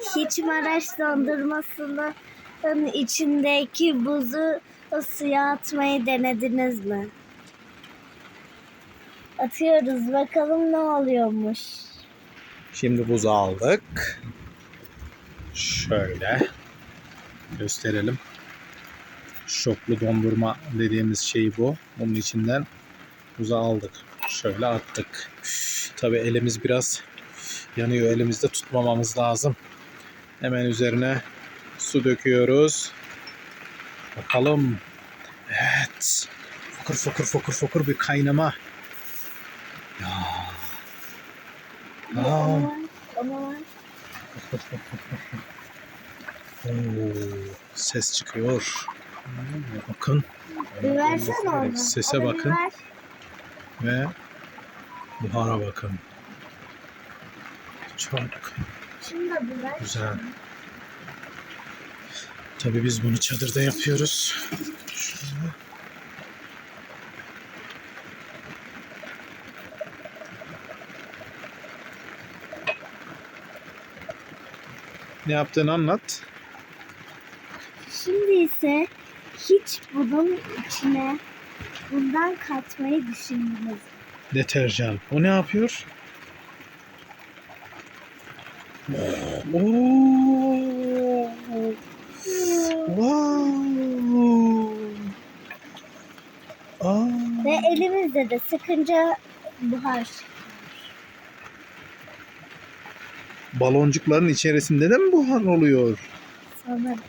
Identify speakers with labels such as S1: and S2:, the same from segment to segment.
S1: Hiç Maraş dondurmasının içindeki buzu suya atmayı denediniz mi? Atıyoruz bakalım ne oluyormuş.
S2: Şimdi buzu aldık. Şöyle gösterelim. Şoklu dondurma dediğimiz şey bu. Bunun içinden buzu aldık. Şöyle attık. Tabi elimiz biraz yanıyor. Elimizde tutmamamız lazım. Hemen üzerine su döküyoruz. Bakalım. Evet. Fokur fokur fokur fokur bir kaynama. Ya. Aa.
S1: Ama var.
S2: Oo, ses çıkıyor. Bakın.
S1: Bir.
S2: Sese bakın ve buhara bakın. Çok Güzel. Tabii biz bunu çadırda yapıyoruz. Şöyle. Ne yaptığını anlat.
S1: Şimdi ise hiç bunun içine bundan katmayı düşündünüz.
S2: Deterjan. O ne yapıyor? Oo. Wow. Aa.
S1: Ve elimizde de sıkınca buhar.
S2: Baloncukların içerisinde de mi buhar oluyor?
S1: sanırım.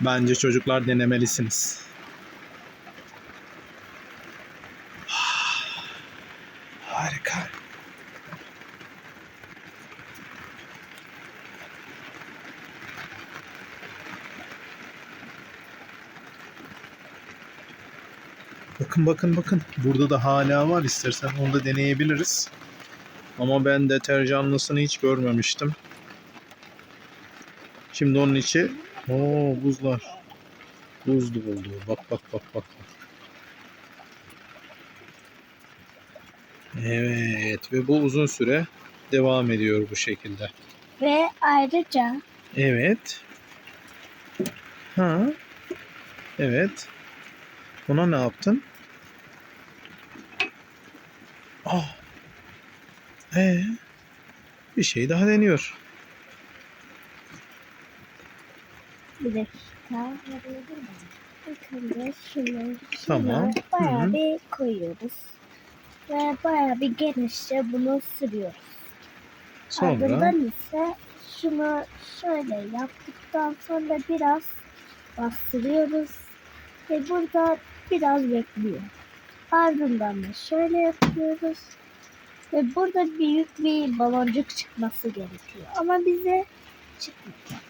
S2: Bence çocuklar denemelisiniz. Bakın bakın bakın. Burada da hala var. İstersen onu da deneyebiliriz. Ama ben deterjanlısını hiç görmemiştim. Şimdi onun içi Oo buzlar. Buzlu oldu. Bak bak bak bak. Evet ve bu uzun süre devam ediyor bu şekilde.
S1: Ve ayrıca
S2: Evet. Ha. Evet. Buna ne yaptın? Ah. Ee, bir şey daha deniyor.
S1: bir dakika. Bakın şunu,
S2: Tamam.
S1: bayağı
S2: Hı hı.
S1: bir koyuyoruz. Ve bayağı bir genişçe bunu sürüyoruz.
S2: Sonra
S1: Ardından ise şunu şöyle yaptıktan sonra biraz bastırıyoruz. Ve burada biraz bekliyor. Ardından da şöyle yapıyoruz. Ve burada büyük bir baloncuk çıkması gerekiyor. Ama bize çıkmıyor.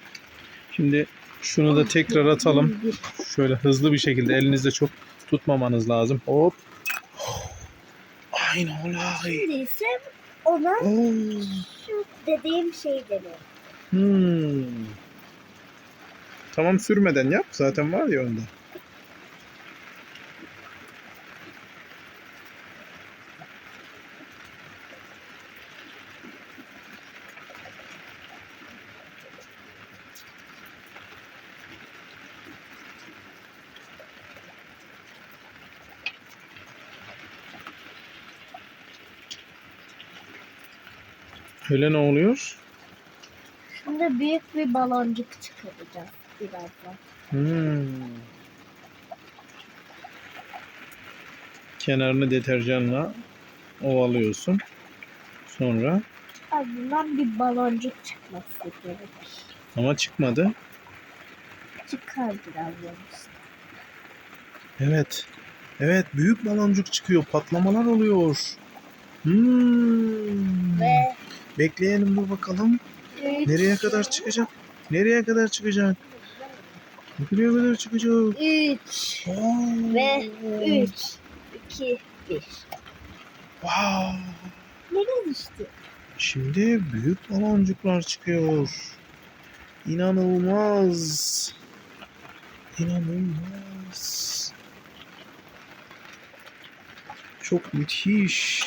S2: şimdi şunu da tekrar atalım. Şöyle hızlı bir şekilde elinizde çok tutmamanız lazım. Hop. Aynı olay.
S1: Şimdi ise ona
S2: Oo.
S1: şu dediğim şey deniyor.
S2: Hmm. Tamam sürmeden yap. Zaten var ya önde. Öyle ne oluyor?
S1: Şimdi büyük bir baloncuk çıkaracağız birazdan.
S2: Hmm. Kenarını deterjanla ovalıyorsun. Sonra
S1: Ardından bir baloncuk çıkması gerekir.
S2: ama çıkmadı.
S1: Çıkar birazdan işte.
S2: Evet. Evet büyük baloncuk çıkıyor. Patlamalar oluyor. Hmm.
S1: Ve
S2: Bekleyelim dur bakalım.
S1: üç,
S2: Nereye kadar çıkacak? Nereye kadar çıkacak? Nereye kadar çıkacak?
S1: Üç
S2: Oo.
S1: ve üç, iki, bir.
S2: Wow.
S1: Nereye düştü?
S2: Şimdi büyük baloncuklar çıkıyor. İnanılmaz. İnanılmaz. Çok müthiş.